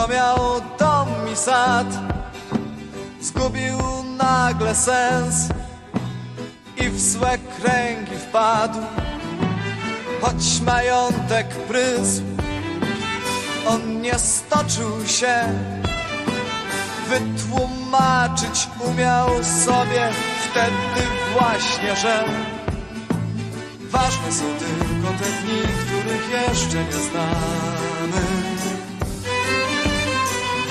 kto miał dom i sad, zgubił nagle sens i w złe kręgi wpadł. Choć majątek prysł, on nie stoczył się, wytłumaczyć umiał sobie wtedy właśnie, że ważne są tylko te dni, których jeszcze nie znamy.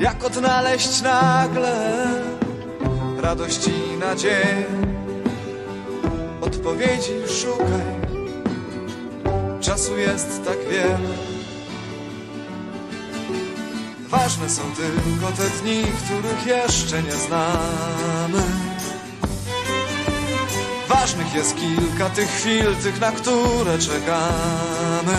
Jak odnaleźć nagle radość i nadzieję. Odpowiedzi szukaj, czasu jest tak wiele. Ważne są tylko te dni, których jeszcze nie znamy. Ważnych jest kilka tych chwil, tych, na które czekamy.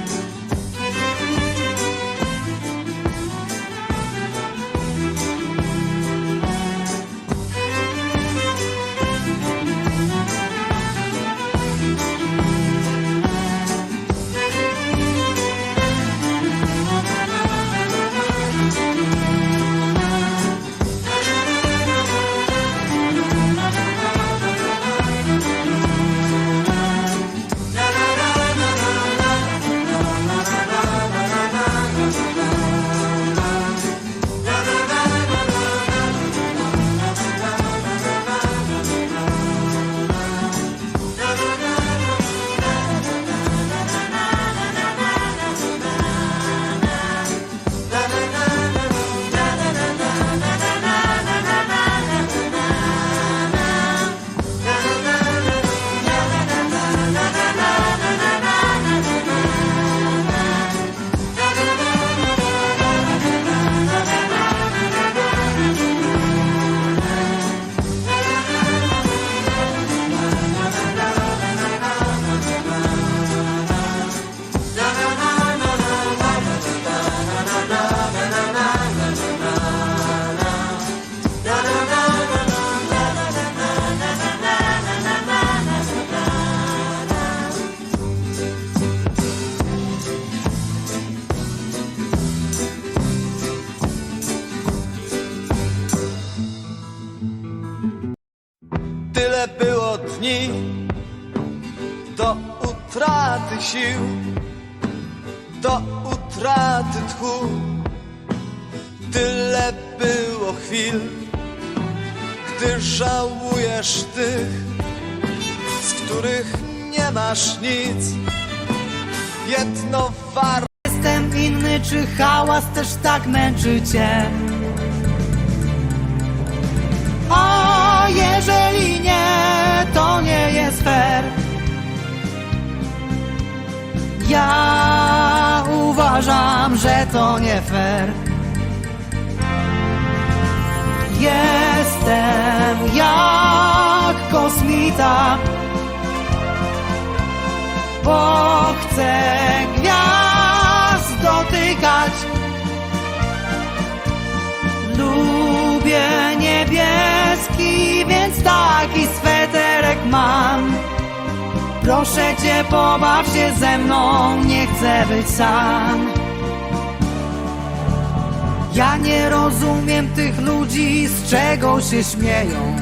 Tyle było dni do utraty sił, do utraty tchu. Tyle było chwil, gdy żałujesz tych, z których nie masz nic. Jedno warto. Jestem inny, czy hałas też tak męczy cię? Jeżeli nie, to nie jest fair. Ja uważam, że to nie fair. Jestem jak kosmita, bo chcę gwiazd dotykać. Lubię niebieski, więc taki sweterek mam. Proszę cię, pobaw się ze mną, nie chcę być sam. Ja nie rozumiem tych ludzi, z czego się śmieją.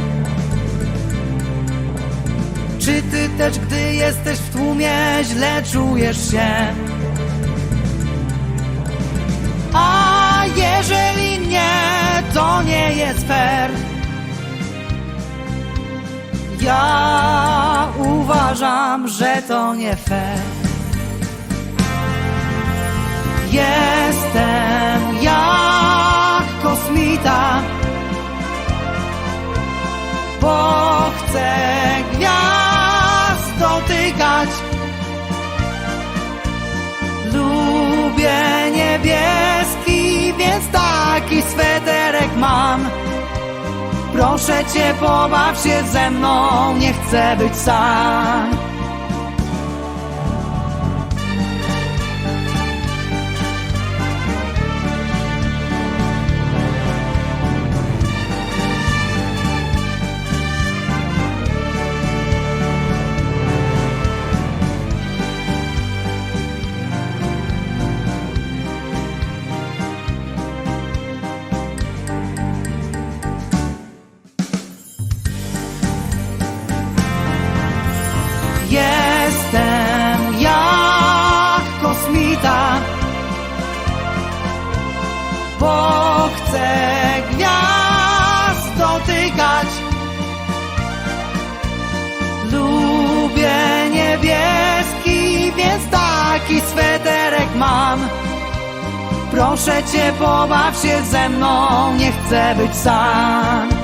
Czy ty też, gdy jesteś w tłumie, źle czujesz się? A jeżeli nie, to nie jest fair. Ja uważam, że to nie fair. Jestem jak kosmita, bo chcę gwiazd dotykać. Lubię niebieski, więc taki sweterek mam. Proszę cię, pobaw się ze mną, nie chcę być sam. Mam. Proszę cię, pobaw się ze mną, nie chcę być sam.